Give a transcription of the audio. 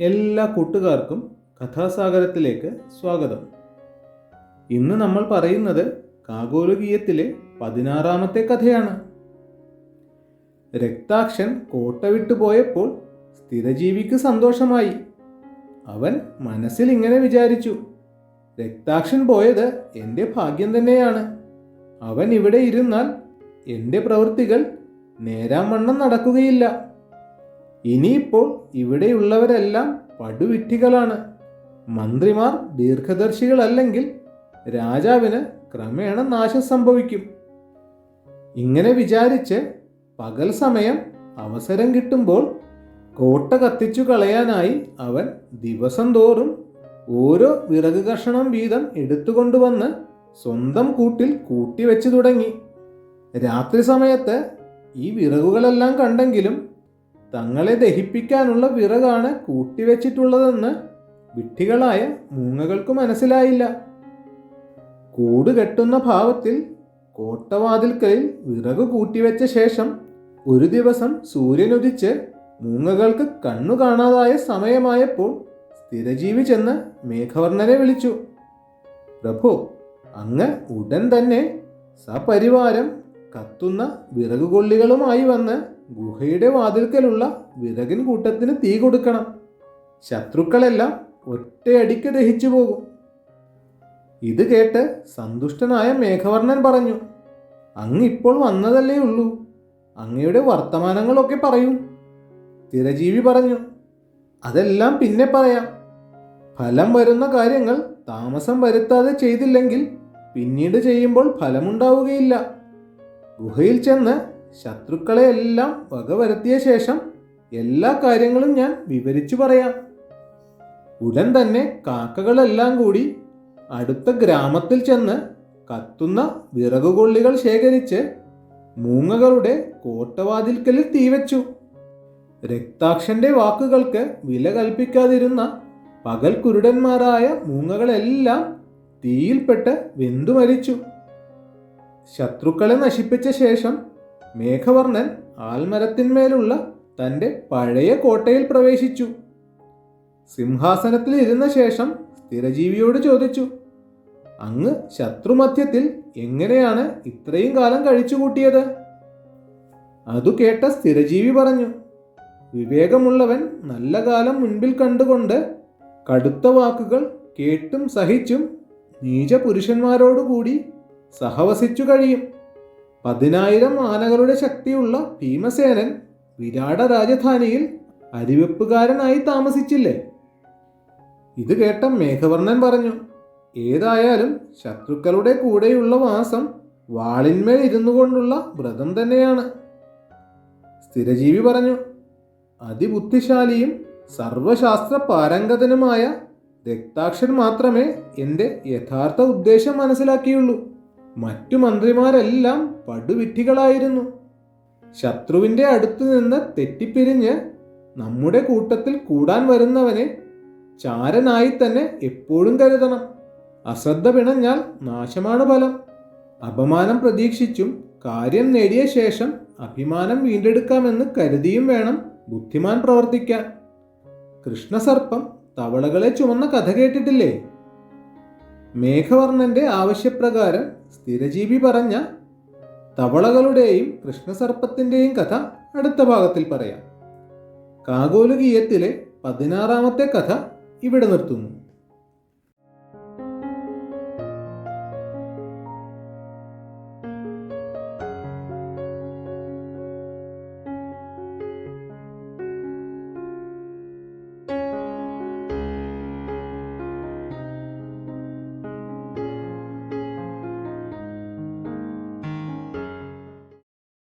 എല്ലാ കൂട്ടുകാർക്കും കഥാസാഗരത്തിലേക്ക് സ്വാഗതം. ഇന്ന് നമ്മൾ പറയുന്നത് കാഗോലുകീയത്തിലെ പതിനാറാമത്തെ കഥയാണ്. രക്താക്ഷൻ കോട്ട വിട്ടുപോയപ്പോൾ സ്ഥിരജീവിക്ക് സന്തോഷമായി. അവൻ മനസ്സിൽ ഇങ്ങനെ വിചാരിച്ചു രക്താക്ഷൻ പോയത് എന്റെ ഭാഗ്യം തന്നെയാണ്. അവൻ ഇവിടെ ഇരുന്നാൽ എന്റെ പ്രവൃത്തികൾ നേരാം വണ്ണം നടക്കുകയില്ല. ഇനിയിപ്പോൾ ഇവിടെയുള്ളവരെല്ലാം പടുവിറ്റികളാണ്. മന്ത്രിമാർ ദീർഘദർശികളല്ലെങ്കിൽ രാജാവിന് ക്രമേണ നാശം സംഭവിക്കും. ഇങ്ങനെ വിചാരിച്ച് പകൽ സമയം അവസരം കിട്ടുമ്പോൾ കോട്ട കത്തിച്ചു കളയാനായി അവൻ ദിവസം തോറും ഓരോ വിറക് കഷണം വീതം എടുത്തുകൊണ്ടുവന്ന് സ്വന്തം കൂട്ടിൽ കൂട്ടിവെച്ചു തുടങ്ങി. രാത്രി സമയത്ത് ഈ വിറകുകളെല്ലാം കണ്ടെങ്കിലും തങ്ങളെ ദഹിപ്പിക്കാനുള്ള വിറകാണ് കൂട്ടിവെച്ചിട്ടുള്ളതെന്ന് വിഡ്ഢികളായ മൂങ്ങകൾക്ക് മനസ്സിലായില്ല. കൂട് കെട്ടുന്ന ഭാവത്തിൽ കോട്ടവാതിൽക്കലിൽ വിറക് കൂട്ടിവെച്ച ശേഷം ഒരു ദിവസം സൂര്യനുദിച്ച് മൂങ്ങകൾക്ക് കണ്ണു കാണാതായ സമയമായപ്പോൾ സ്ഥിരജീവി ചെന്ന് മേഘവർണനെ വിളിച്ചു. പ്രഭു അങ്ങ് ഉടൻ തന്നെ സപരിവാരം കത്തുന്ന വിറകുകൊള്ളികളുമായി വന്ന് ഗുഹയുടെ വാതിൽക്കലുള്ള വിറകിൻ കൂട്ടത്തിന് തീ കൊടുക്കണം. ശത്രുക്കളെല്ലാം ഒറ്റയടിക്ക് ദഹിച്ചു പോകും. ഇത് കേട്ട് സന്തുഷ്ടനായ മേഘവർണൻ പറഞ്ഞു അങ്ങ് ഇപ്പോൾ വന്നതല്ലേ ഉള്ളൂ. അങ്ങയുടെ വർത്തമാനങ്ങളൊക്കെ പറയൂ. തിരജീവി പറഞ്ഞു അതെല്ലാം പിന്നെ പറയാം. ഫലം വരുന്ന കാര്യങ്ങൾ താമസം വരുത്താതെ ചെയ്തില്ലെങ്കിൽ പിന്നീട് ചെയ്യുമ്പോൾ ഫലമുണ്ടാവുകയില്ല. ഗുഹയിൽ ചെന്ന് ശത്രുക്കളെ എല്ലാം വകവരുത്തിയ ശേഷം എല്ലാ കാര്യങ്ങളും ഞാൻ വിവരിച്ചു പറയാം. ഉടൻ തന്നെ കാക്കകളെല്ലാം കൂടി അടുത്ത ഗ്രാമത്തിൽ ചെന്ന് കത്തുന്ന വിറകുകൊള്ളികൾ ശേഖരിച്ച് മൂങ്ങകളുടെ കോട്ടവാതിൽക്കലിൽ തീവച്ചു രക്താക്ഷന്റെ വാക്കുകൾക്ക് വില കൽപ്പിക്കാതിരുന്ന പകൽ കുരുടന്മാരായ മൂങ്ങകളെല്ലാം തീയിൽപ്പെട്ട് വെന്തു മരിച്ചു. ശത്രുക്കളെ നശിപ്പിച്ച ശേഷം മേഘവർണൻ ആൽമരത്തിന്മേലുള്ള തന്റെ പഴയ കോട്ടയിൽ പ്രവേശിച്ചു. സിംഹാസനത്തിൽ ഇരുന്ന ശേഷം സ്ഥിരജീവിയോട് ചോദിച്ചു അങ്ങ് ശത്രുമധ്യത്തിൽ എങ്ങനെയാണ് ഇത്രയും കാലം കഴിച്ചുകൂട്ടിയത്? അതു കേട്ട സ്ഥിരജീവി പറഞ്ഞു വിവേകമുള്ളവൻ നല്ല കാലം മുൻപിൽ കണ്ടുകൊണ്ട് കടുത്ത വാക്കുകൾ കേട്ടും സഹിച്ചും നീച പുരുഷന്മാരോടുകൂടി സഹവസിച്ചു കഴിയും. പതിനായിരം ആനകളുടെ ശക്തിയുള്ള ഭീമസേനൻ വിരാട രാജധാനിയിൽ അരിവെപ്പുകാരനായി താമസിച്ചില്ലേ? ഇത് കേട്ട മേഘവർണൻ പറഞ്ഞു ഏതായാലും ശത്രുക്കളുടെ കൂടെയുള്ള വാസം വാളിന്മേൽ ഇരുന്നു കൊണ്ടുള്ള വ്രതം തന്നെയാണ്. സ്ഥിരജീവി പറഞ്ഞു അതിബുദ്ധിശാലിയും സർവശാസ്ത്ര പാരംഗതനുമായ രക്താക്ഷൻ മാത്രമേ എന്റെ യഥാർത്ഥ ഉദ്ദേശം മനസ്സിലാക്കിയുള്ളൂ. മറ്റു മന്ത്രിമാരെല്ലാം പടുവിറ്റികളായിരുന്നു. ശത്രുവിന്റെ അടുത്ത് നിന്ന് തെറ്റിപ്പിരിഞ്ഞ് നമ്മുടെ കൂട്ടത്തിൽ കൂടാൻ വരുന്നവനെ ചാരനായി തന്നെ എപ്പോഴും കരുതണം. അശ്രദ്ധ പിണഞ്ഞാൽ നാശമാണ് ഫലം. അപമാനം പ്രതീക്ഷിച്ചും കാര്യം നേടിയ ശേഷം അഭിമാനം വീണ്ടെടുക്കാമെന്ന് കരുതിയും വേണം ബുദ്ധിമാൻ പ്രവർത്തിക്കാൻ. കൃഷ്ണസർപ്പം തവളകളെ ചുമന്ന കഥ കേട്ടിട്ടില്ലേ? മേഘവർണന്റെ ആവശ്യപ്രകാരം സ്ഥിരജീവി പറഞ്ഞ തവളകളുടെയും കൃഷ്ണസർപ്പത്തിന്റെയും കഥ അടുത്ത ഭാഗത്തിൽ പറയാം. കാഗോലുകീയത്തിലെ പതിനാറാമത്തെ കഥ ഇവിടെ നിർത്തുന്നു.